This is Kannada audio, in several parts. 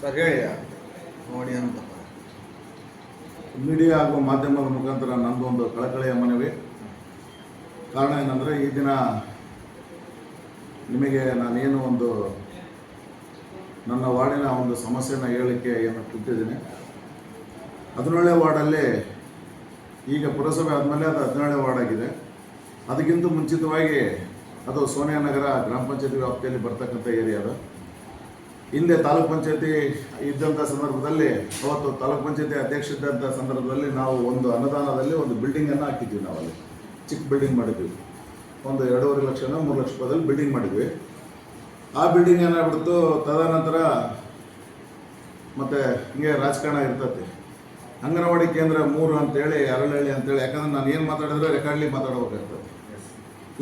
ಸರ್, ಹೇಳಿ. ನೋಡಿ ಅಂತ. ಮೀಡಿಯಾ ಹಾಗೂ ಮಾಧ್ಯಮದ ಮುಖಾಂತರ ನಂದೊಂದು ಕಳಕಳಿಯ ಮನವಿ. ಕಾರಣ ಏನಂದರೆ, ಈ ದಿನ ನಿಮಗೆ ನಾನೇನು ಒಂದು ನನ್ನ ವಾರ್ಡಿನ ಒಂದು ಸಮಸ್ಯೆನ ಹೇಳಲಿಕ್ಕೆ ಏನು ಕೂತಿದ್ದೀನಿ. ಹದಿನೇಳನೇ ವಾರ್ಡಲ್ಲಿ ಈಗ ಪುರಸಭೆ ಆದಮೇಲೆ ಅದು ಹದಿನೇಳನೇ ವಾರ್ಡ್ ಆಗಿದೆ. ಅದಕ್ಕಿಂತ ಮುಂಚಿತವಾಗಿ ಅದು ಸೋನಿಯಾ ನಗರ ಗ್ರಾಮ ಪಂಚಾಯತಿ ವ್ಯಾಪ್ತಿಯಲ್ಲಿ ಬರ್ತಕ್ಕಂಥ ಏರಿಯಾ ಅದು. ಹಿಂದೆ ತಾಲೂಕ್ ಪಂಚಾಯತಿ ಇದ್ದಂಥ ಸಂದರ್ಭದಲ್ಲಿ, ಅವತ್ತು ತಾಲೂಕ್ ಪಂಚಾಯತಿ ಅಧ್ಯಕ್ಷ ಇದ್ದಂಥ ಸಂದರ್ಭದಲ್ಲಿ ನಾವು ಒಂದು ಅನುದಾನದಲ್ಲಿ ಒಂದು ಬಿಲ್ಡಿಂಗನ್ನು ಹಾಕಿದ್ವಿ ನಾವಲ್ಲಿ. ಚಿಕ್ಕ ಬಿಲ್ಡಿಂಗ್ ಮಾಡಿದ್ವಿ. ಒಂದು ಎರಡೂವರೆ ಲಕ್ಷನ ಮೂರು ಲಕ್ಷ ರೂಪಾಯಿದಲ್ಲಿ ಬಿಲ್ಡಿಂಗ್ ಮಾಡಿದ್ವಿ. ಆ ಬಿಲ್ಡಿಂಗ್ ಏನಾಗ್ಬಿಡ್ತು? ತದನಂತರ ಮತ್ತು ಹಿಂಗೆ ರಾಜಕಾರಣ ಇರ್ತೈತಿ. ಅಂಗನವಾಡಿ ಕೇಂದ್ರ ಮೂರು ಅಂತೇಳಿ, ಅರಳಹಳ್ಳಿ ಅಂತೇಳಿ, ಯಾಕಂದ್ರೆ ನಾನು ಏನು ಮಾತಾಡಿದ್ರೆ ರೆಕಾರ್ಡ್ಲಿ ಮಾತಾಡಬೇಕಾಗ್ತದೆ.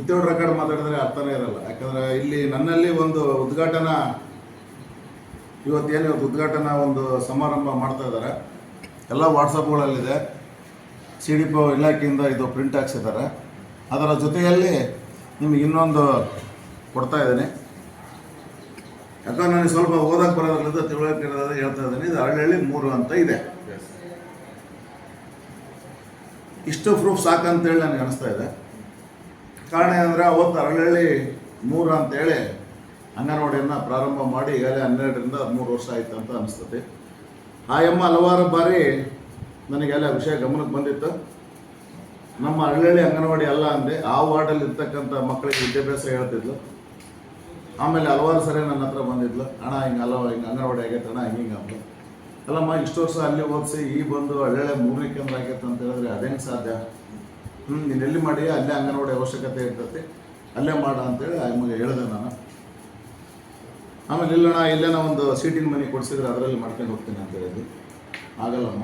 ಇತ್ತೋಡ್ ರೆಕಾರ್ಡ್ ಮಾತಾಡಿದ್ರೆ ಅರ್ಥನೇ ಇರಲ್ಲ. ಯಾಕಂದ್ರೆ ಇಲ್ಲಿ ನನ್ನಲ್ಲಿ ಒಂದು ಉದ್ಘಾಟನಾ ಇವತ್ತೇನು ಇವತ್ತು ಉದ್ಘಾಟನಾ ಒಂದು ಸಮಾರಂಭ ಮಾಡ್ತಾ ಇದ್ದಾರೆ. ಎಲ್ಲ ವಾಟ್ಸಪ್ಗಳಲ್ಲಿದೆ ಸಿ ಡಿ ಪಿ ಇಲಾಖೆಯಿಂದ ಇದು ಪ್ರಿಂಟ್ ಹಾಕ್ಸಿದ್ದಾರೆ. ಅದರ ಜೊತೆಯಲ್ಲಿ ನಿಮಗೆ ಇನ್ನೊಂದು ಕೊಡ್ತಾ ಇದ್ದೀನಿ. ಯಾಕಂದ್ರೆ ನನಗೆ ಸ್ವಲ್ಪ ಓದಕ್ಕೆ ಬರೋದ್ರಿಂದ ತಿಳುವಳಿಕೆ ಇರೋದ್ರಿಂದ ಹೇಳ್ತಾ ಇದ್ದೀನಿ. ಇದು ಹಳ್ಳಿ ಮೂರು ಅಂತ ಇದೆ. ಇಷ್ಟು ಪ್ರೂಫ್ ಸಾಕಂತೇಳಿ ನನಗೆ ಅನಿಸ್ತಾ ಇದೆ. ಕಾರಣ ಏನಂದರೆ ಅವತ್ತು ಅರಳಹಳ್ಳಿ ಮೂರು ಅಂತೇಳಿ ಅಂಗನವಾಡಿಯನ್ನು ಪ್ರಾರಂಭ ಮಾಡಿ ಈಗಾಗಲೇ ಹನ್ನೆರಡರಿಂದ ಹದಿಮೂರು ವರ್ಷ ಆಯ್ತು ಅಂತ ಅನಿಸ್ತದೆ. ಆ ಎಮ್ಮ ಹಲವಾರು ಬಾರಿ ನನಗೆಲ್ಲ ವಿಷಯ ಗಮನಕ್ಕೆ ಬಂದಿತ್ತು. ನಮ್ಮ ಹಳ್ಳಿ ಅಂಗನವಾಡಿ ಅಲ್ಲ ಅಂದೆ, ಆ ವಾರ್ಡಲ್ಲಿ ಇರ್ತಕ್ಕಂಥ ಮಕ್ಕಳಿಗೆ ವಿದ್ಯಾಭ್ಯಾಸ ಹೇಳ್ತಿದ್ಲು. ಆಮೇಲೆ ಹಲವಾರು ಸರಿ ನನ್ನ ಹತ್ರ ಬಂದಿದ್ಲು, ಅಣ್ಣ, ಹಿಂಗೆ ಅಲ್ಲ, ಹಿಂಗೆ ಅಂಗನವಾಡಿ ಆಗೈತೆ ಅಣ್ಣ, ಹಿಂಗೆ ಹಿಂಗೆ ಅಂತ. ಅಲ್ಲಮ್ಮ, ಇಷ್ಟು ವರ್ಷ ಅಲ್ಲಿ ಓದಿಸಿ, ಈ ಬಂದು ಹಳ್ಳಿ ಮೂರನೇ ಕೇಂದ್ರ ಆಗೈತೆ ಅಂತ ಹೇಳಿದ್ರೆ ಅದೇನು ಸಾಧ್ಯ? ಹ್ಞೂ ನೀನು ಎಲ್ಲಿ ಮಾಡಿ ಅಲ್ಲೇ ಅಂಗನವಾಡಿ ಅವಶ್ಯಕತೆ ಇರ್ತೈತಿ, ಅಲ್ಲೇ ಮಾಡ ಅಂತೇಳಿ ನಿಮಗೆ ಹೇಳಿದೆ ನಾನು. ಆಮೇಲೆ ಇಲ್ಲಣ್ಣ ಇಲ್ಲೇನ ಒಂದು ಸೀಟಿನ ಮನೆ ಕೊಡಿಸಿದ್ರೆ ಅದರಲ್ಲಿ ಮಾಡ್ಕೊಂಡು ಹೋಗ್ತೀನಿ ಅಂತ ಹೇಳಿದ್ವಿ ಆಗಲ್ಲಮ್ಮ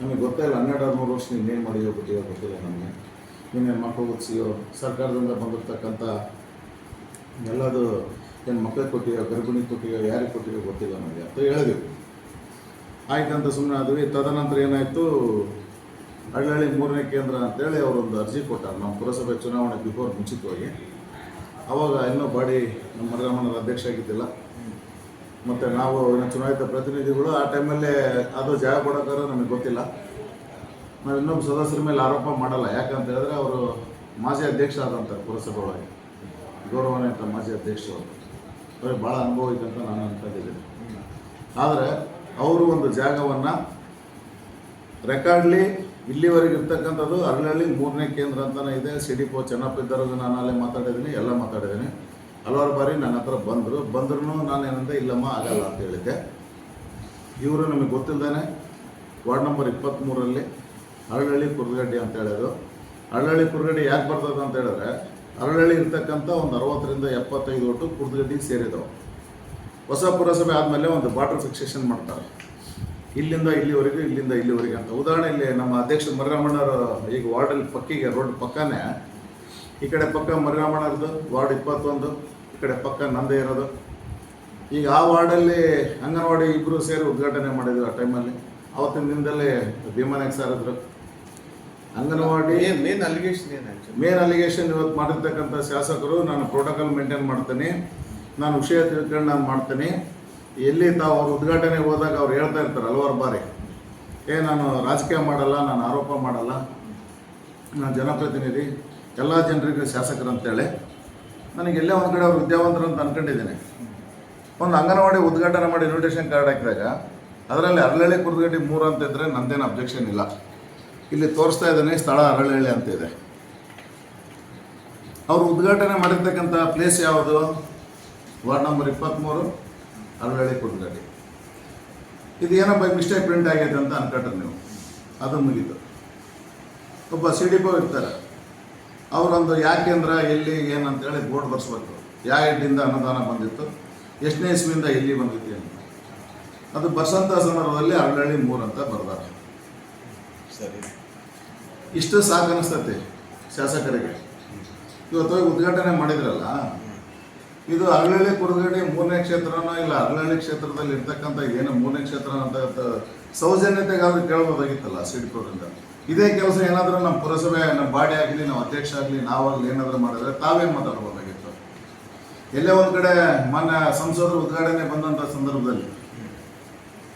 ನಮಗೆ ಗೊತ್ತಾಯಿಲ್ಲ ಹನ್ನೆರಡು ಹದಿಮೂರು ವರ್ಷ ನೀನು ಏನು ಮಾಡಿಯೋ ಗೊತ್ತಿಲ್ಲ ಗೊತ್ತಿಲ್ಲ ನಮಗೆ. ನೀನೇನು ಮಕ್ಕಳು ಓದಿಸಿಯೋ, ಸರ್ಕಾರದಿಂದ ಬಂದಿರ್ತಕ್ಕಂಥ ಎಲ್ಲದು ಏನು ಮಕ್ಕಳಿಗೆ ಕೊಟ್ಟಿಯೋ, ಗರ್ಭಿಣಿ ಕೊಟ್ಟಿಯೋ, ಯಾರಿಗೆ ಕೊಟ್ಟಿಯೋ ಗೊತ್ತಿಲ್ಲ ನಮಗೆ ಅಂತ ಹೇಳಿದ್ವಿ ಆಯ್ತಂತ ಸುಮ್ಮನೆ ಆದ್ವಿ. ತದನಂತರ ಏನಾಯಿತು ಹಳ್ಳಿ ಮೂರನೇ ಕೇಂದ್ರ ಅಂತೇಳಿ ಅವರೊಂದು ಅರ್ಜಿ ಕೊಟ್ಟಾರೆ. ನಮ್ಮ ಪುರಸಭೆ ಚುನಾವಣೆ ಬಿಫೋರ್ ಮುಂಚಿತವಾಗಿ ಅವಾಗ ಇನ್ನೂ ಬಾಡಿ ನಮ್ಮ ಮರಗಮನದ ಅಧ್ಯಕ್ಷ ಆಗಿದ್ದಿಲ್ಲ. ಮತ್ತು ನಾವು ಚುನಾಯಿತ ಪ್ರತಿನಿಧಿಗಳು ಆ ಟೈಮಲ್ಲೇ ಅದು ಜಾಗ ಕೊಡೋಕಾರ ನಮಗೆ ಗೊತ್ತಿಲ್ಲ. ನಾವು ಇನ್ನೊಬ್ಬ ಸದಸ್ಯರ ಮೇಲೆ ಆರೋಪ ಮಾಡಲ್ಲ. ಯಾಕಂತ ಹೇಳಿದ್ರೆ ಅವರು ಮಾಜಿ ಅಧ್ಯಕ್ಷ ಆದಂಥ ಪುರಸಭೆ ಗೌರವನೇ ಅಂತ ಮಾಜಿ ಅಧ್ಯಕ್ಷರು. ಅವ್ರಿಗೆ ಭಾಳ ಅನುಭವ ಇದೆ ಅಂತ ನಾನು ಅನ್ಕೊಂಡಿದ್ದೀನಿ ಆದರೆ ಅವರು ಒಂದು ಜಾಗವನ್ನು ರೆಕಾರ್ಡ್ಲಿ ಇಲ್ಲಿವರೆಗೆ ಇರ್ತಕ್ಕಂಥದ್ದು ಅರಳಹಳ್ಳಿ ಮೂರನೇ ಕೇಂದ್ರ ಅಂತಲೇ ಇದೆ. ಸಿ ಡಿ ಪೋ ಚೆನ್ನಪ್ಪ ಇದ್ದವ್ರಿಗೆ ನಾನು ಅಲ್ಲೇ ಮಾತಾಡಿದ್ದೀನಿ, ಎಲ್ಲ ಮಾತಾಡಿದ್ದೀನಿ. ಹಲವಾರು ಬಾರಿ ನನ್ನ ಹತ್ರ ಬಂದರು. ಬಂದ್ರೂ ನಾನು ಏನಂತ ಇಲ್ಲಮ್ಮ, ಆಗಲ್ಲ ಅಂತ ಹೇಳಿದ್ದೆ. ಇವರು ನಮಗೆ ಗೊತ್ತಿಲ್ಲದೇ ವಾರ್ಡ್ ನಂಬರ್ ಇಪ್ಪತ್ತ್ಮೂರಲ್ಲಿ ಅರಳಹಳ್ಳಿ ಕುರ್ಗಡ್ಡಿ ಅಂತ ಹೇಳೋದು ಅರಳಹಳ್ಳಿ ಕುರ್ಗಡ್ಡಿ ಯಾಕೆ ಬರ್ತದೆ ಅಂತ ಹೇಳಿದ್ರೆ ಅರಳಹಳ್ಳಿ ಇರ್ತಕ್ಕಂಥ ಒಂದು ಅರವತ್ತರಿಂದ ಎಪ್ಪತ್ತೈದು ಒಟ್ಟು ಕುರ್ದಗಡ್ಡಿಗೆ ಸೇರಿದವು. ಹೊಸ ಪುರಸಭೆ ಆದಮೇಲೆ ಒಂದು ಬಾರ್ಡರ್ ಫಿಕ್ಸೇಷನ್ ಮಾಡ್ತಾರೆ. ಇಲ್ಲಿಂದ ಇಲ್ಲಿವರೆಗೂ ಇಲ್ಲಿಂದ ಇಲ್ಲಿವರೆಗೆ ಅಂತ. ಉದಾಹರಣೆ ಇಲ್ಲಿ ನಮ್ಮ ಅಧ್ಯಕ್ಷ ಮರಿರಾಮಣ್ಣವರು ಈಗ ವಾರ್ಡಲ್ಲಿ ಪಕ್ಕಿಗೆ ರೋಡ್ ಪಕ್ಕನೇ. ಈ ಕಡೆ ಪಕ್ಕ ಮರಿರಾಮಣ್ಣರದು ವಾರ್ಡ್ ಇಪ್ಪತ್ತೊಂದು. ಈ ಕಡೆ ಪಕ್ಕ ನಂದೇ ಇರೋದು. ಈಗ ಆ ವಾರ್ಡಲ್ಲಿ ಅಂಗನವಾಡಿ ಇಬ್ಬರು ಸೇರಿ ಉದ್ಘಾಟನೆ ಮಾಡಿದ್ರು ಆ ಟೈಮಲ್ಲಿ ಅವತ್ತಿನ ದಿನದಲ್ಲೇ ಭೀಮಾನ ಸರ್ ಇದ್ರು ಅಂಗನವಾಡಿ ಮೇನ್ ಅಲಿಗೇಷನ್ ಏನು ಮೇನ್ ಅಲಿಗೇಷನ್ ಇವತ್ತು ಮಾಡಿರ್ತಕ್ಕಂಥ ಶಾಸಕರು ನಾನು ಪ್ರೋಟೋಕಾಲ್ ಮೇಂಟೈನ್ ಮಾಡ್ತೀನಿ. ನಾನು ವಿಷಯ ತಿಳ್ಕೊಂಡು ನಾನು ಮಾಡ್ತೀನಿ. ಎಲ್ಲಿ ತಾವು ಅವ್ರು ಉದ್ಘಾಟನೆಗೆ ಹೋದಾಗ ಅವ್ರು ಹೇಳ್ತಾ ಇರ್ತಾರೆ ಹಲವಾರು ಬಾರಿ. ಏ, ನಾನು ರಾಜಕೀಯ ಮಾಡಲ್ಲ, ನಾನು ಆರೋಪ ಮಾಡಲ್ಲ, ನಾನು ಜನಪ್ರತಿನಿಧಿ, ಎಲ್ಲ ಜನರಿಗೆ ಶಾಸಕರು ಅಂತೇಳಿ ನನಗೆ ಎಲ್ಲೇ ಒಂದು ಕಡೆ ಅವ್ರು ವಿದ್ಯಾವಂತರು ಅಂತ ಅಂದ್ಕೊಂಡಿದ್ದೀನಿ ಒಂದು ಅಂಗನವಾಡಿ ಉದ್ಘಾಟನೆ ಮಾಡಿ ಇನ್ವಿಟೇಷನ್ ಕಾರ್ಡ್ ಹಾಕಿದಾಗ, ಅದರಲ್ಲಿ ಅರಳಳ್ಳಿ ಕುರ್ದಗಡ್ಡಿ ಮೂರು ಅಂತ ಇದ್ದರೆ ನಂದೇನು ಅಬ್ಜೆಕ್ಷನ್ ಇಲ್ಲ. ಇಲ್ಲಿ ತೋರಿಸ್ತಾ ಇದ್ದಾನೆ, ಸ್ಥಳ ಅರಳಹಳ್ಳಿ ಅಂತ ಇದೆ. ಅವರು ಉದ್ಘಾಟನೆ ಮಾಡಿರ್ತಕ್ಕಂಥ ಪ್ಲೇಸ್ ಯಾವುದು? ವಾರ್ಡ್ ನಂಬರ್ ಇಪ್ಪತ್ತ್ಮೂರು ಅರಳಹಳ್ಳಿ ಕೊಟ್ಟಿದ್ದಾರೆ ಇದು ಏನೋ ಬೈ ಮಿಸ್ಟೇಕ್ ಪ್ರಿಂಟ್ ಆಗೈತೆ ಅಂತ ಅನ್ಕೊಂಡ್ರೆ ನೀವು. ಅದು ಮುಗೀತು. ಒಬ್ಬ ಸಿ ಡಿ ಪೋ ಇರ್ತಾರೆ. ಅವರೊಂದು ಯಾಕೆಂದ್ರ ಎಲ್ಲಿ ಏನಂತೇಳಿ ಬೋರ್ಡ್ ಬರ್ಸ್ಬೇಕು. ಯಾವ ಹೆಡ್ಡಿಂದ ಅನುದಾನ ಬಂದಿತ್ತು ಎಷ್ಟನೇ ಇಸ್ವಿಯಿಂದ ಎಲ್ಲಿ ಬಂದಿತ್ತು ಅಂತ. ಅದು ಬಸಂತ ಸಂದರ್ಭದಲ್ಲಿ ಅರಳಹಳ್ಳಿ ಮೂರು ಅಂತ ಬರ್ತಾರೆ ಸರಿ. ಇಷ್ಟು ಸಾಕು ಅನಿಸ್ತೈತಿ ಶಾಸಕರಿಗೆ. ಇವತ್ತು ಹೋಗಿ ಉದ್ಘಾಟನೆ ಮಾಡಿದ್ರಲ್ಲ? ಇದು ಅರಳಹಳ್ಳಿ ಕುರುಗಡೆ ಮೂರನೇ ಕ್ಷೇತ್ರನೋ ಇಲ್ಲ ಅರಳಹಳ್ಳಿ ಕ್ಷೇತ್ರದಲ್ಲಿ ಇರ್ತಕ್ಕಂಥ ಏನು ಮೂರನೇ ಕ್ಷೇತ್ರ ಅಂತ ಸೌಜನ್ಯತೆಗಾದ್ರೂ ಕೇಳ್ಬೋದಾಗಿತ್ತಲ್ಲ ಸಿಡ್ಕೋದ್ರಿಂದ ಇದೇ ಕೆಲಸ ಏನಾದರೂ ನಮ್ಮ ಪುರಸಭೆ, ನಮ್ಮ ಬಾಡಿ ಆಗಲಿ ನಮ್ಮ ಅಧ್ಯಕ್ಷ ಆಗಲಿ ನಾವಾಗಲಿ ಏನಾದರೂ ಮಾಡಿದ್ರೆ ತಾವೇ ಮಾತಾಡ್ಬೋದಾಗಿತ್ತು? ಎಲ್ಲೇ ಒಂದು ಕಡೆ ಮೊನ್ನೆ ಸಂಸದರು ಉದ್ಘಾಟನೆ ಬಂದಂಥ ಸಂದರ್ಭದಲ್ಲಿ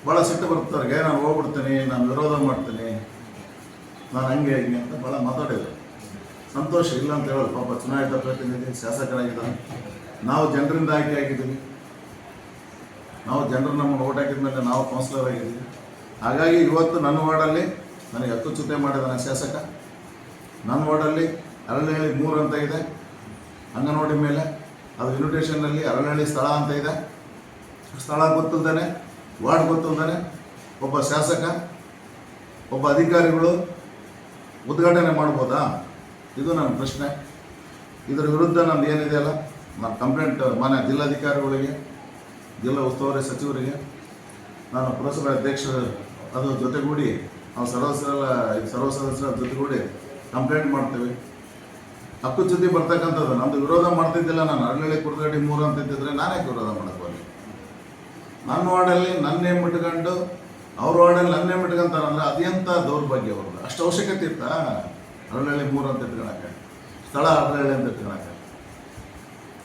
ಭಾಳ ಸಿಟ್ಟು ಬರ್ತಾರೆ ನಾನು ಹೋಗ್ಬಿಡ್ತೀನಿ, ನಾನು ವಿರೋಧ ಮಾಡ್ತೀನಿ, ನಾನು ಹಂಗೆ ಹಿಂಗೆ ಅಂತ ಭಾಳ ಮಾತಾಡಿದೆ ಸಂತೋಷ ಇಲ್ಲ ಅಂತ ಹೇಳೋದು, ಪಾಪ ಚುನಾಯಿತ ಪ್ರತಿನಿಧಿ ಶಾಸಕರಾಗಿದ್ದಾನೆ ನಾವು ಜನರಿಂದ ಆಯ್ಕೆ ಆಗಿದ್ದೀವಿ. ನಾವು ಜನರು ನಮ್ಮನ್ನು ಓಟ್ ಹಾಕಿದ ಮೇಲೆ ನಾವು ಕೌನ್ಸಿಲರ್ ಆಗಿದ್ದೀವಿ. ಹಾಗಾಗಿ ಇವತ್ತು ನನ್ನ ವಾರ್ಡಲ್ಲಿ ನನಗೆ ಹಕ್ಕುಚ್ಯುತೆ ಮಾಡಿದ ನನ್ನ ಶಾಸಕ. ನನ್ನ ವಾರ್ಡಲ್ಲಿ ಅರಳಹಳ್ಳಿ ಮೂರು ಅಂತ ಇದೆ. ಅಂಗನವಾಡಿ ಮೇಲೆ ಅದು ಇನ್ವಿಟೇಷನ್ನಲ್ಲಿ ಅರಳಹಳ್ಳಿ ಸ್ಥಳ ಅಂತ ಇದೆ. ಸ್ಥಳ ಗೊತ್ತಿಲ್ದಾನೆ, ವಾರ್ಡ್ ಗೊತ್ತಿಲ್ದಾನೆ ಒಬ್ಬ ಶಾಸಕ, ಒಬ್ಬ ಅಧಿಕಾರಿಗಳು ಉದ್ಘಾಟನೆ ಮಾಡ್ಬೋದಾ? ಇದು ನನ್ನ ಪ್ರಶ್ನೆ. ಇದರ ವಿರುದ್ಧ ನಂದು ಏನಿದೆಯಲ್ಲ ಕಂಪ್ಲೇಂಟ್ ಮಾನ್ಯ ಜಿಲ್ಲಾಧಿಕಾರಿಗಳಿಗೆ, ಜಿಲ್ಲಾ ಉಸ್ತುವಾರಿ ಸಚಿವರಿಗೆ, ನಾನು ಪುರಸಭೆ ಅಧ್ಯಕ್ಷರು ಅದರ ಜೊತೆಗೂಡಿ, ನಾವು ಸರ್ವ ಸದಸ್ಯರ ಸರ್ವ ಸದಸ್ಯರ ಜೊತೆಗೂಡಿ ಕಂಪ್ಲೇಂಟ್ ಮಾಡ್ತೀವಿ. ಹಕ್ಕುಚ್ಯುತಿ ಬರ್ತಕ್ಕಂಥದ್ದು ನಮ್ಮದು ವಿರೋಧ ಮಾಡ್ತಿದ್ದಿಲ್ಲ, ನಾನು ಅರಳಳ್ಳಿ ಕುರ್ದಡಿ ಮೂರು ಅಂತ ಇದ್ದಿದ್ರೆ ನಾನೇ ವಿರೋಧ ಮಾಡಕ್ಕೆ ನನ್ನ ವಾರ್ಡಲ್ಲಿ ನನ್ನೇ ನೇಮ್ ಇಟ್ಕೊಂಡು ಅವ್ರ ವಾರ್ಡಲ್ಲಿ ನನ್ನೇ ನೇಮ್ ಇಟ್ಕೊಂತಾರಲ್ಲ ಅದೆಂಥ ದೌರ್ಭಾಗ್ಯ ಅವ್ರದ್ದು. ಅಷ್ಟು ಅವಶ್ಯಕತೆ ಇತ್ತಾ? ಅರಳಳ್ಳಿ ಮೂರು ಅಂತ ಇಟ್ಕೊಳಕ್ಕೆ. ಸ್ಥಳ ಅರಳಳ್ಳಿ ಅಂತ ಇಟ್ಕೊಳಕ್ಕೆ.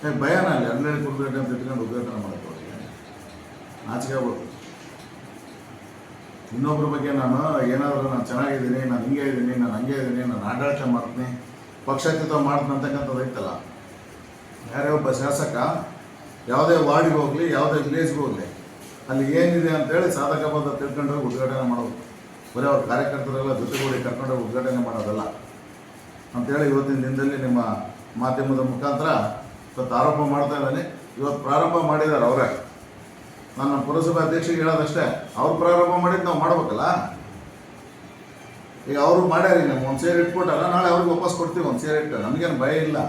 ಯಾಕೆ ಭಯನ ಅಲ್ಲಿ ಹನ್ನೆರಡು ಕುರ್ಗಡಿ ಅಂತ ಇಟ್ಕೊಂಡು ಉದ್ಘಾಟನೆ ಮಾಡಕ್ಕೆ ಹೋಗಿ ನಾಚಿಕೆ ಆಗ್ಬೋದು ಇನ್ನೊಬ್ಬರ ಬಗ್ಗೆ ನಾನು ಏನಾದರೂ ನಾನು ಚೆನ್ನಾಗಿದ್ದೀನಿ, ನಾನು ಹಿಂಗೆ ಇದ್ದೀನಿ, ನಾನು ಹಂಗೆ ಇದ್ದೀನಿ, ನಾನು ಆಡಳಿತ ಮಾಡ್ತೀನಿ, ಪಕ್ಷಾತೀತ ಮಾಡ್ತೀನಿ ಅಂತಕ್ಕಂಥದ್ದು ಐತಲ್ಲ. ಯಾರೇ ಒಬ್ಬ ಶಾಸಕ, ಯಾವುದೇ ವಾರ್ಡಿಗೆ ಹೋಗಲಿ, ಯಾವುದೇ ವಿಲೇಜ್ಗೆ ಹೋಗಲಿ, ಅಲ್ಲಿ ಏನಿದೆ ಅಂತೇಳಿ ಸಾಧಕ ಬಂದ ತಿಳ್ಕೊಂಡು ಹೋಗಿ ಉದ್ಘಾಟನೆ ಮಾಡೋದು. ಬರೀ ಅವ್ರ ಕಾರ್ಯಕರ್ತರೆಲ್ಲ ಜೊತೆಗೂಡಿ ಕರ್ಕೊಂಡೋಗಿ ಉದ್ಘಾಟನೆ ಮಾಡೋದಲ್ಲ. ಅಂತೇಳಿ ಇವತ್ತಿನ ದಿನದಲ್ಲಿ ನಿಮ್ಮ ಮಾಧ್ಯಮದ ಮುಖಾಂತರ ಇವತ್ತು ಆರೋಪ ಮಾಡ್ತಾ ಇದ್ದಾನೆ. ಇವತ್ತು ಪ್ರಾರಂಭ ಮಾಡಿದ್ದಾರೆ ಅವರೇ. ನನ್ನ ಪುರಸಭಾ ಅಧ್ಯಕ್ಷರಿಗೆ ಹೇಳೋದಷ್ಟೇ, ಅವ್ರು ಪ್ರಾರಂಭ ಮಾಡಿದ್ದು ನಾವು ಮಾಡ್ಬೇಕಲ್ಲ? ಈಗ ಅವರು ಮಾಡ್ಯಾರಿ ನಮ್ಗೆ ಒಂದು ಸೇರಿ ಇಟ್ಕೊಟ್ಟಲ್ಲ ನಾಳೆ ಅವ್ರಿಗೆ ವಾಪಸ್ ಕೊಡ್ತೀವಿ, ಒಂದು ಸೇರಿ ಇಟ್ಟು ನಮಗೇನು ಭಯ ಇಲ್ಲ.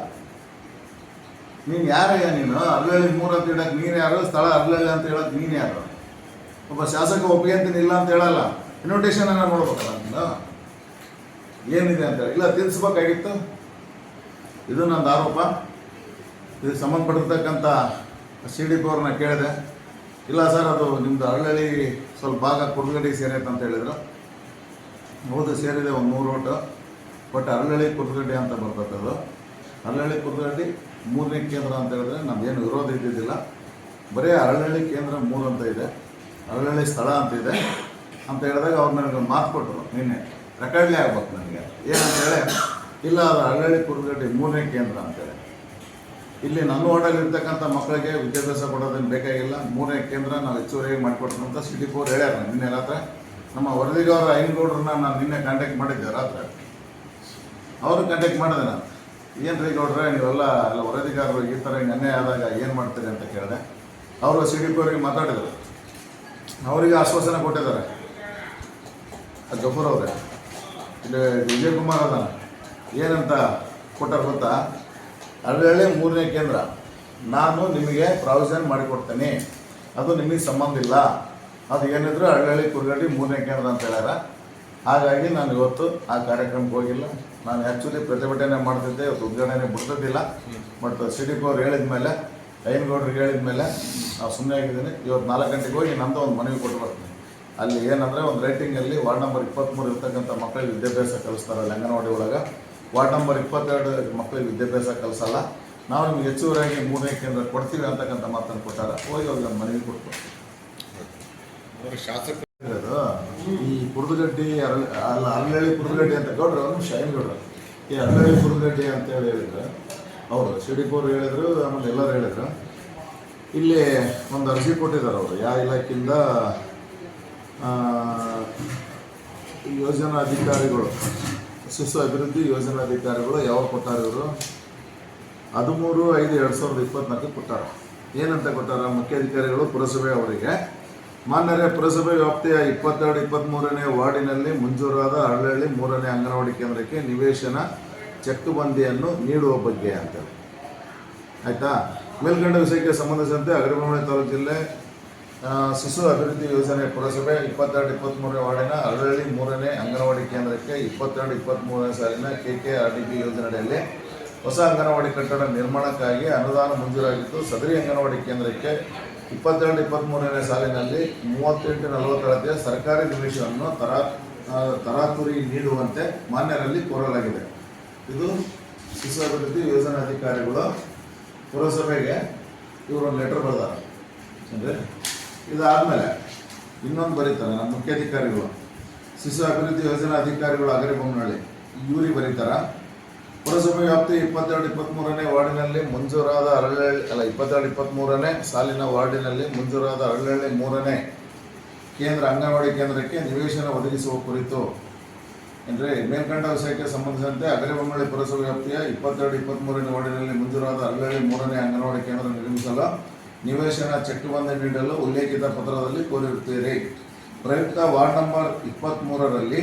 ನೀನು ಯಾರಯ್ಯ ನೀನು? ಅರ್ಲಳ್ಳಿ ಮೂರು ಅಂತ ಹೇಳಕ್ ನೀನು ಯಾರು? ಸ್ಥಳ ಅರ್ಲಳ್ಳಿ ಅಂತ ಹೇಳೋದು ನೀನು ಯಾರು? ಒಬ್ಬ ಶಾಸಕ ಒಪ್ಪಿಗೆ ಅಂತ ಇಲ್ಲ ಅಂತ ಹೇಳಲ್ಲ. ಇನ್ವಿಟೇಷನ್ ನೋಡ್ಬೇಕಲ್ಲ ನೀನು? ಏನಿದೆ ಅಂತ ಹೇಳಿ. ಇಲ್ಲ ತಿಳಿಸ್ಬೇಕಾಗಿತ್ತು ಇದು ನಂದು ಆರೋಪ. ಇದಕ್ಕೆ ಸಂಬಂಧಪಟ್ಟಿರ್ತಕ್ಕಂಥ ಸಿ ಡಿ ಪಿ ಕೇಳಿದೆ. ಇಲ್ಲ ಸರ್, ಅದು ನಿಮ್ಮದು ಹಳ್ಳಿ ಸ್ವಲ್ಪ ಭಾಗ ಕುರ್ಗಡಿ ಸೇರೈತೆ ಅಂತ ಹೇಳಿದರು. ಹೌದು, ಸೇರಿದೆ ಒಂದು ಮೂರು ಓಟು ಬಟ್ ಅರಳಳ್ಳಿ ಕುರ್ಗಡ್ಡಿ ಅಂತ ಬರ್ತದೆ ಅದು. ಅರಳಳ್ಳಿ ಕುರ್ಗಡ್ಡಿ ಮೂರನೇ ಕೇಂದ್ರ ಅಂತ ಹೇಳಿದ್ರೆ ನಮ್ದೇನು ವಿರೋಧ ಇದ್ದಿದ್ದಿಲ್ಲ. ಬರೀ ಅರಳಳ್ಳಿ ಕೇಂದ್ರ ಮೂರು ಅಂತ ಇದೆ. ಅರಳಳ್ಳಿ ಸ್ಥಳ ಅಂತ ಇದೆ. ಅಂತ ಹೇಳಿದಾಗ ಅವ್ರು ನನಗೆ ಮಾತು ಕೊಟ್ಟರು ನಿನ್ನೆ. ರೆಕಾರ್ಡ್ಲೇ ಆಗ್ಬೇಕು ನನಗೆ. ಏನಂತೇಳಿ ಇಲ್ಲ ಅದು ಅರಳಳ್ಳಿ ಕುರ್ಗಡ್ಡಿ ಮೂರನೇ ಕೇಂದ್ರ ಅಂತೇಳಿ ಇಲ್ಲಿ ನನ್ನ ವಾರ್ಡಲ್ಲಿ ಇರ್ತಕ್ಕಂಥ ಮಕ್ಕಳಿಗೆ ವಿದ್ಯಾಭ್ಯಾಸ ಕೊಡೋದೇನು ಬೇಕಾಗಿಲ್ಲ. ಮೂರನೇ ಕೇಂದ್ರ ನಾವು ಹೆಚ್ಚುವರಿಯಾಗಿ ಮಾಡಿಕೊಡ್ತೀವಿ ಅಂತ ಸಿ ಡಿ ಪಿ ಅವ್ರು ಹೇಳ್ಯಾರ ನಿನ್ನೆ ರಾತ್ರಿ. ನಮ್ಮ ವರದಿಗಾರ ಐನಗೌಡ್ರನ್ನ ನಾನು ನಿನ್ನೆ ಕಾಂಟ್ಯಾಕ್ಟ್ ಮಾಡಿದ್ದೆ ರಾತ್ರಿ. ಅವರು ಕಾಂಟ್ಯಾಕ್ಟ್ ಮಾಡಿದೆ ನಾನು ಏನು ರೀ ಗೌಡ್ರೆ, ನೀವೆಲ್ಲ ಎಲ್ಲ ವರದಿಗಾರರು ಈ ಥರ ನೆನ್ನೆ ಆದಾಗ ಏನು ಮಾಡ್ತೀರಿ ಅಂತ ಕೇಳಿದೆ. ಅವರು ಸಿ ಡಿ ಪಿ ಅವರಿಗೆ ಮಾತಾಡಿದರು. ಅವರಿಗೆ ಆಶ್ವಾಸನೆ ಕೊಟ್ಟಿದ್ದಾರೆ. ಜಫರ್ ಅವರೇ. ಇಲ್ಲಿ ವಿಜಯ್ ಕುಮಾರ್ ಅದಾನ. ಏನಂತ ಕೊಟ್ಟಾರ ಗೊತ್ತಾ? ಅರಳಳ್ಳಿ ಮೂರನೇ ಕೇಂದ್ರ, ನಾನು ನಿಮಗೆ ಪ್ರಾವಿಷನ್ ಮಾಡಿಕೊಡ್ತೇನೆ. ಅದು ನಿಮಗೆ ಸಂಬಂಧ ಇಲ್ಲ. ಅದು ಏನಿದ್ರು ಹಳ್ಳಿ ಕುರ್ಗಡ್ಡಿ ಮೂರನೇ ಕೇಂದ್ರ ಅಂತ ಹೇಳ್ಯಾರ. ಹಾಗಾಗಿ ನಾನು ಇವತ್ತು ಆ ಕಾರ್ಯಕ್ರಮಕ್ಕೆ ಹೋಗಿಲ್ಲ. ನಾನು ಆ್ಯಕ್ಚುಲಿ ಪ್ರತಿಭಟನೆ ಮಾಡ್ತಿದ್ದೆ, ಇವತ್ತು ಉದ್ಘಾಟನೆ ಬಿಡ್ತಿದ್ದಿಲ್ಲ. ಬಟ್ ಅವ್ರು ಹೇಳಿದ ಮೇಲೆ ಐನಗೌಡ್ರಿಗೆ ಹೇಳಿದ ಮೇಲೆ ನಾವು ಸುಮ್ಮನೆ ಆಗಿದ್ದೀನಿ. ಇವತ್ತು ನಾಲ್ಕು ಗಂಟೆಗೆ ಹೋಗಿ ನಂದು ಒಂದು ಮನವಿ ಕೊಟ್ಟು ಬರ್ತೀನಿ. ಅಲ್ಲಿ ಏನಂದರೆ ಒಂದು ರೈಟಿಂಗಲ್ಲಿ ವಾರ್ಡ್ ನಂಬರ್ ಇಪ್ಪತ್ತ್ಮೂರು ಇರ್ತಕ್ಕಂಥ ಮಕ್ಕಳಿಗೆ ವಿದ್ಯಾಭ್ಯಾಸ ಕಲಿಸ್ತಾರಲ್ಲ ಅಂಗನವಾಡಿ ಒಳಗೆ. ವಾರ್ಡ್ ನಂಬರ್ ಇಪ್ಪತ್ತೆರಡು ಮಕ್ಕಳಿಗೆ ವಿದ್ಯಾಭ್ಯಾಸ ಕಲಿಸಲ್ಲ. ನಾವು ನಿಮ್ಗೆ ಹೆಚ್ಚುವರಿಯಾಗಿ ಮೂರನೇ ಕೇಂದ್ರ ಕೊಡ್ತೀವಿ ಅಂತಕ್ಕಂಥ ಮಾತನ್ನು ಕೊಟ್ಟಾರ ಹೋಗಿ ಅವ್ರಿಗೆ ನಮ್ಮ ಮನವಿ ಕೊಟ್ಟು ಅವರ ಶಾಸಕ ಇರೋದು ಈ ಕುರ್ದುಗಡ್ಡಿ ಅರಳ ಅಲ್ಲ ಅರಳಳ್ಳಿ ಕುರುದುಗಡ್ಡಿ ಅಂತ ಗೌಡ್ರು ಅವನು ಶೈನ್ ಗೌಡ್ರು. ಈ ಅರಳಳ್ಳಿ ಕುರುದಗಡ್ಡಿ ಅಂತ ಹೇಳಿ ಹೇಳಿದ್ರು. ಅವರು ಸಿಡಿಪುರ್ ಹೇಳಿದ್ರು ಆಮೇಲೆ ಎಲ್ಲರೂ ಹೇಳಿದ್ರು. ಇಲ್ಲಿ ಒಂದು ಅರ್ಜಿ ಕೊಟ್ಟಿದ್ದಾರೆ ಅವರು. ಯಾವ ಇಲಾಖೆಯಿಂದ ಯೋಜನಾ ಅಧಿಕಾರಿಗಳು. ಶಿಶು ಅಭಿವೃದ್ಧಿ ಯೋಜನಾ ಅಧಿಕಾರಿಗಳು ಯಾವಾಗ ಕೊಟ್ಟಾರ ಇವರು? ಹದಿಮೂರು, ಐದು, ಎರಡು ಸಾವಿರದ ಇಪ್ಪತ್ನಾಲ್ಕು ಕೊಟ್ಟಾರ. ಏನಂತ ಕೊಟ್ಟಾರ? ಮುಖ್ಯಾಧಿಕಾರಿಗಳು ಪುರಸಭೆ ಅವರಿಗೆ. ಮಾನ್ಯರೇ, ಪುರಸಭೆ ವ್ಯಾಪ್ತಿಯ ಇಪ್ಪತ್ತೆರಡು ಇಪ್ಪತ್ತ್ಮೂರನೇ ವಾರ್ಡಿನಲ್ಲಿ ಮಂಜೂರಾದ ಹಳ್ಳಿ ಮೂರನೇ ಅಂಗನವಾಡಿ ಕೇಂದ್ರಕ್ಕೆ ನಿವೇಶನ ಚೆಕ್ಕುಬಂದಿಯನ್ನು ನೀಡುವ ಬಗ್ಗೆ ಅಂತ ಆಯಿತಾ? ಮೇಲ್ಕಂಡ ವಿಷಯಕ್ಕೆ ಸಂಬಂಧಿಸಿದಂತೆ ಅಗ್ರಭವಣಿ ತಾಲೂಕು ಜಿಲ್ಲೆ ಶಿಶು ಅಭಿವೃದ್ಧಿ ಯೋಜನೆ ಪುರಸಭೆ ಇಪ್ಪತ್ತೆರಡು ಇಪ್ಪತ್ತ್ಮೂರನೇ ವಾರ್ಡಿನ ಅದರಲ್ಲಿ ಮೂರನೇ ಅಂಗನವಾಡಿ ಕೇಂದ್ರಕ್ಕೆ ಇಪ್ಪತ್ತೆರಡು ಇಪ್ಪತ್ತ್ಮೂರನೇ ಸಾಲಿನ K K R D P ಯೋಜನೆಯಲ್ಲಿ ಹೊಸ ಅಂಗನವಾಡಿ ಕಟ್ಟಡ ನಿರ್ಮಾಣಕ್ಕಾಗಿ ಅನುದಾನ ಮಂಜೂರಾಗಿದ್ದು, ಸದರಿ ಅಂಗನವಾಡಿ ಕೇಂದ್ರಕ್ಕೆ ಇಪ್ಪತ್ತೆರಡು ಇಪ್ಪತ್ತ್ಮೂರನೇ ಸಾಲಿನಲ್ಲಿ ಮೂವತ್ತೆಂಟು ನಲವತ್ತರದೇ ಸರ್ಕಾರಿ ನಿವೇಶವನ್ನು ತರಾ ತರಾತುರಿ ನೀಡುವಂತೆ ಮಾನ್ಯರಲ್ಲಿ ಕೋರಲಾಗಿದೆ. ಇದು ಶಿಶು ಅಭಿವೃದ್ಧಿ ಯೋಜನಾಧಿಕಾರಿಗಳು ಪುರಸಭೆಗೆ ಇವರು ಲೆಟರ್ ಬರೆದಾರೆ. ಅಂದರೆ ಇದಾದಮೇಲೆ ಇನ್ನೊಂದು ಬರೀತಾರೆ ನಮ್ಮ ಮುಖ್ಯಾಧಿಕಾರಿಗಳು. ಶಿಶು ಅಭಿವೃದ್ಧಿ ಯೋಜನಾ ಅಧಿಕಾರಿಗಳು ಅಗರಿಬೊಮ್ಮನಹಳ್ಳಿ ಇವರಿಗೆ ಬರೀತಾರ? ಪುರಸಭೆ ವ್ಯಾಪ್ತಿ ಇಪ್ಪತ್ತೆರಡು ಇಪ್ಪತ್ತ್ಮೂರನೇ ವಾರ್ಡಿನಲ್ಲಿ ಮಂಜೂರಾದ ಅರಳಹಳ್ಳಿ ಅಲ್ಲ, ಇಪ್ಪತ್ತೆರಡು ಇಪ್ಪತ್ತ್ಮೂರನೇ ಸಾಲಿನ ವಾರ್ಡಿನಲ್ಲಿ ಮಂಜೂರಾದ ಅರಳಹಳ್ಳಿ ಮೂರನೇ ಕೇಂದ್ರ ಅಂಗನವಾಡಿ ಕೇಂದ್ರಕ್ಕೆ ನಿವೇಶನ ಒದಗಿಸುವ ಕುರಿತು. ಅಂದರೆ ಮೇಲ್ಕಂಡ ವಿಷಯಕ್ಕೆ ಸಂಬಂಧಿಸಿದಂತೆ ಅಗರಿಬೊಮ್ಮಳ್ಳಿ ಪುರಸಭೆ ವ್ಯಾಪ್ತಿಯ ಇಪ್ಪತ್ತೆರಡು ಇಪ್ಪತ್ತ್ಮೂರನೇ ವಾರ್ಡಿನಲ್ಲಿ ಮಂಜೂರಾದ ಅರಳಹಳ್ಳಿ ಮೂರನೇ ಅಂಗನವಾಡಿ ಕೇಂದ್ರ ನಿರ್ಮಿಸಲು ನಿವೇಶನ ಚೆಟ್ಟುವನ್ನು ನೀಡಲು ಉಲ್ಲೇಖಿತ ಪತ್ರದಲ್ಲಿ ಕೋರಿರುತ್ತೀರಿ. ಪ್ರಯುಕ್ತ ವಾರ್ಡ್ ನಂಬರ್ ಇಪ್ಪತ್ತ್ಮೂರರಲ್ಲಿ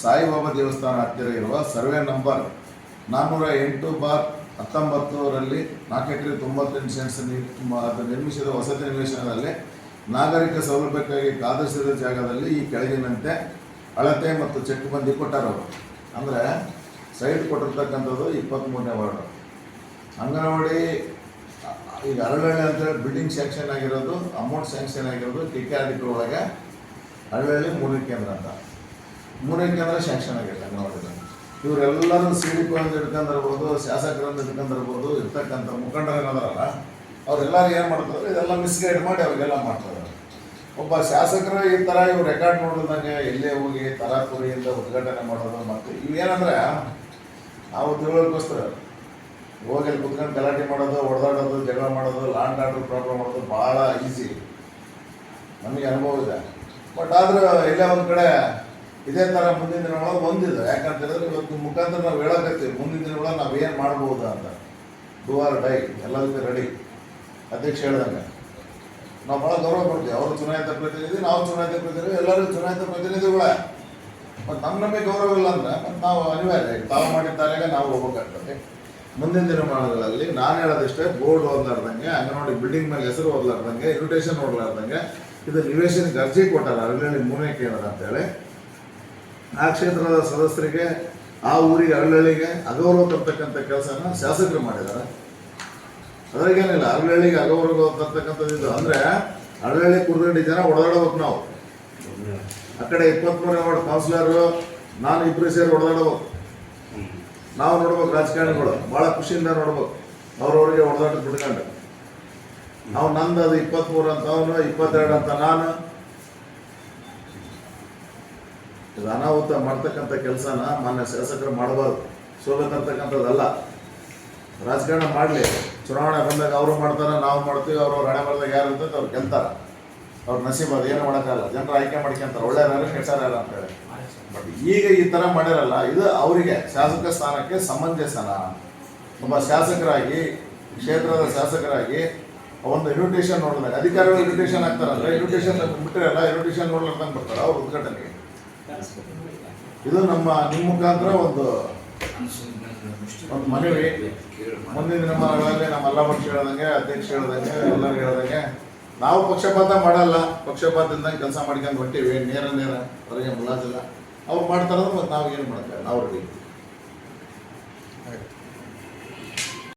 ಸಾಯಿಬಾಬಾ ದೇವಸ್ಥಾನ ಹತ್ತಿರ ಇರುವ ಸರ್ವೆ ನಂಬರ್ ನಾನ್ನೂರ ಎಂಟು ಬಾರ್ ಹತ್ತೊಂಬತ್ತರಲ್ಲಿ ನಾಲ್ಕು ಎಕರೆ ತೊಂಬತ್ತೆಂಟು ಸೆಂಟ್ಸ್ ನಿರ್ಮಿಸಿದ ವಸತಿ ನಿವೇಶನದಲ್ಲಿ ನಾಗರಿಕ ಸೌಲಭ್ಯಕ್ಕಾಗಿ ಕಾದಿರಿಸಿದ ಜಾಗದಲ್ಲಿ ಈ ಕೆಳಗಿನಂತೆ ಅಳತೆ ಮತ್ತು ಚೆಕ್ ಬಂದಿ ಕೊಟ್ಟಾರ. ಅಂದರೆ ಸೈಟ್ ಕೊಟ್ಟಿರ್ತಕ್ಕಂಥದ್ದು ಇಪ್ಪತ್ತ್ಮೂರನೇ ವಾರ್ಡು. ಅಂಗನವಾಡಿ ಈಗ ಅರಳಹಳ್ಳಿ ಅಂದರೆ ಬಿಲ್ಡಿಂಗ್ ಸ್ಯಾಂಕ್ಷನ್ ಆಗಿರೋದು ಅಮೌಂಟ್ ಸ್ಯಾಂಕ್ಷನ್ ಆಗಿರೋದು K K R D P ಒಳಗೆ ಅರಳಹಳ್ಳಿ ಮೂರನೇ ಕೇಂದ್ರ ಅಂತ. ಮೂರನೇ ಕೇಂದ್ರ ಸ್ಯಾಂಕ್ಷನ್ ಆಗೈತೆ ಅಂಗನವಾಡಿದ ಇವರೆಲ್ಲರೂ ಸಿ ಡಿ ಪಿ ಒಂದು ಹಿಡ್ಕೊಂಡಿರ್ಬೋದು ಶಾಸಕರನ್ನು ಇಟ್ಕೊಂಡಿರ್ಬೋದು ಇರ್ತಕ್ಕಂಥ ಮುಖಂಡರು ಏನಾದಾರಲ್ಲ ಅವರೆಲ್ಲರೂ ಏನು ಮಾಡ್ತಾರೆ ಇದೆಲ್ಲ ಮಿಸ್ಗೈಡ್ ಮಾಡಿ ಅವ್ರಿಗೆಲ್ಲ ಮಾಡ್ತಾರೆ ಒಬ್ಬ ಶಾಸಕರು ಈ ಥರ ಇವ್ರು ರೆಕಾರ್ಡ್ ನೋಡಿದಂಗೆ ಎಲ್ಲೇ ಹೋಗಿ ತರಾಪುರಿಯಿಂದ ಉದ್ಘಾಟನೆ ಮಾಡೋದು ಮತ್ತು ಇವೇನಂದ್ರೆ ನಾವು ತಿಳುವಳಿಕೋಸ್ಕರ ಹೋಗಿ ಅಲ್ಲಿ ಕುತ್ಕೊಂಡು ಗಲಾಟೆ ಮಾಡೋದು, ಹೊಡೆದಾಡೋದು, ಜಗಳ ಮಾಡೋದು, ಲಾಂಡ್ ಆರ್ಡರ್ ಪ್ರಾಬ್ಲಮ್ ಮಾಡೋದು ಭಾಳ ಈಸಿ ನಮಗೆ ಅನುಭವ ಇದೆ. ಬಟ್ ಆದರೂ ಇಲ್ಲೇ ಒಂದು ಕಡೆ ಇದೇ ಥರ ಮುಂದಿನ ದಿನಗಳಲ್ಲಿ ಒಂದಿದೆ. ಯಾಕಂತ ಹೇಳಿದ್ರೆ ಇವತ್ತು ಮುಖಾಂತರ ನಾವು ಹೇಳಕತ್ತೀವಿ, ಮುಂದಿನ ದಿನಗಳಲ್ಲಿ ನಾವು ಏನು ಮಾಡ್ಬೋದು ಅಂತ. ಡೂ ಆರ್ ಡೈ ಎಲ್ಲದಕ್ಕೂ ರೆಡಿ ಅಧ್ಯಕ್ಷ ಹೇಳ್ದಂಗೆ. ನಾವು ಭಾಳ ಗೌರವ ಕೊಡ್ತೀವಿ. ಅವರು ಚುನಾಯಿತ ಪ್ರತಿನಿಧಿ, ನಾವು ಚುನಾಯಿತ ಪ್ರತಿನಿಧಿ, ಎಲ್ಲರೂ ಚುನಾಯಿತ ಪ್ರತಿನಿಧಿಗಳೇ. ಮತ್ತು ನಮ್ಮ ನಮಗೆ ಗೌರವ ಇಲ್ಲ ಅಂದ್ರೆ ಮತ್ತು ನಾವು ಅನಿವಾರ್ಯ. ತಾವು ಮಾಡಿದ್ದಾರೆಗೆ ನಾವು ಹೋಗ್ಬೇಕಾಗ್ತದೆ. ಮುಂದಿನ ದಿನಮಾನಗಳಲ್ಲಿ ನಾನು ಹೇಳೋದಿಷ್ಟೇ ಬೋರ್ಡ್ ಓದ್ಲಾರ್ದಂಗೆ, ಅಂಗನವಾಡಿ ಬಿಲ್ಡಿಂಗ್ ಮೇಲೆ ಹೆಸರು ಓದಲಾರ್ದಂಗೆ ಇನ್ವಿಟೇಷನ್ ಓದಲಾರ್ದಂಗೆ, ಇದು ನಿವೇಶನಕ್ಕೆ ಅರ್ಜಿ ಕೊಟ್ಟಾರ ಅರಳಹಳ್ಳಿ ಮೂರನೇ ಕೇಂದ್ರ ಅಂತೇಳಿ. ಆ ಕ್ಷೇತ್ರದ ಸದಸ್ಯರಿಗೆ, ಆ ಊರಿಗೆ ಅರಳಳ್ಳಿಗೆ ಅಗೌರವ ತರ್ತಕ್ಕಂಥ ಕೆಲಸನ ಶಾಸಕರು ಮಾಡಿದ್ದಾರೆ. ಅದ್ರಾಗೇನಿಲ್ಲ ಅರಳಳ್ಳಿಗೆ ಅಗೌರವ ತರ್ತಕ್ಕಂಥದ್ದು ಅಂದರೆ ಅರಳಳ್ಳಿ ಕುರ್ದಂಡಿ ಜನ ಓಡಾಡಬೇಕು ನಾವು. ಆ ಕಡೆ ಇಪ್ಪತ್ತ್ಮೂರನೇ ವಾರ್ಡ್ ಕೌನ್ಸಿಲರು ನಾನು ಇಬ್ಬರು ಸೇರಿ ಹೊಡೆದಾಡ್ಬೇಕು ನಾವು ನೋಡ್ಬೇಕು ರಾಜಕಾರಣಿಗಳು. ಭಾಳ ಖುಷಿಯಿಂದ ನೋಡ್ಬೇಕು. ಅವ್ರವ್ರಿಗೆ ಹೊಡೆದಾಟ ಬಿಟ್ಕೊಂಡು. ನಾವು ನಂದು ಅದು ಇಪ್ಪತ್ತ್ಮೂರು ಅಂತ, ಅವನು ಇಪ್ಪತ್ತೆರಡು ಅಂತ. ನಾನು ಇದು ಅನಾಹುತ ಮಾಡ್ತಕ್ಕಂಥ ಕೆಲಸನ ಮಾನ್ಯ ಶಾಸಕರು ಮಾಡಬಾರ್ದು. ತರ್ತಕ್ಕಂಥದ್ದಲ್ಲ ರಾಜಕಾರಣ ಮಾಡಲಿ. ಚುನಾವಣೆ ಬಂದಾಗ ಅವರು ಮಾಡ್ತಾರೆ, ನಾವು ಮಾಡ್ತೀವಿ. ಅವರು ಹಣೆ ಬರ್ದಾಗ ಯಾರು ಅಂತ ಅವ್ರು ಗೆಲ್ತಾರೆ. ಅವ್ರು ನಸೀಬ್ ಅದು ಏನು ಮಾಡೋಕ್ಕಲ್ಲ ಜನರು ಆಯ್ಕೆ ಮಾಡ್ಕೊಂತಾರೆ. ಒಳ್ಳೆಯವ್ರು ಅಂತ ಅಂತೇಳಿ ಈಗ ಈ ಥರ ಮಾಡಿರಲ್ಲ, ಇದು ಅವರಿಗೆ ಶಾಸಕ ಸ್ಥಾನಕ್ಕೆ ಸಮಂಜಸನ. ಒಬ್ಬ ಶಾಸಕರಾಗಿ, ಕ್ಷೇತ್ರದ ಶಾಸಕರಾಗಿ ಒಂದು ಇನ್ವಿಟೇಷನ್ ನೋಡಿದಾಗ ಅಧಿಕಾರಿಗಳು ಇನ್ವಿಟೇಷನ್ ಆಗ್ತಾರಲ್ಲ ಇನ್ವಿಟೇಷನ್ ಬಿಟ್ಟಿರಲ್ಲ ಇನ್ವಿಟೇಷನ್ ನೋಡ್ಲಾರ್ದಂಗೆ ಬರ್ತಾರೆ ಅವ್ರ ಉದ್ಘಾಟನೆಗೆ. ಇದು ನಮ್ಮ, ನಿಮ್ಮ ಮುಖಾಂತರ ಒಂದು ಒಂದು ಮನವಿ. ಮುಂದಿನ ದಿನಮಾನಗಳಲ್ಲಿ ನಮ್ಮ ಎಲ್ಲ ಪಕ್ಷ ಹೇಳ್ದಂಗೆ, ಅಧ್ಯಕ್ಷ ಹೇಳ್ದಂಗೆ, ಎಲ್ಲರೂ ಹೇಳ್ದಂಗೆ, ನಾವು ಪಕ್ಷಪಾತ ಮಾಡಲ್ಲ. ಪಕ್ಷಪಾತದಿಂದ ಕೆಲಸ ಮಾಡ್ಕೊಂಡು ಹೊಟ್ಟಿವಿ ನೇರ ನೇರ, ಹೊರಗೆ ಮುಲಾಜಿಲ್ಲ ಅವ್ರು ಮಾಡ್ತಾರಂದ್ರೆ ಮತ್ತೆ ನಾವು ಏನು ಮಾಡ್ತಾರೆ ನಾವು ರೀತಿ ಆಯ್ತು.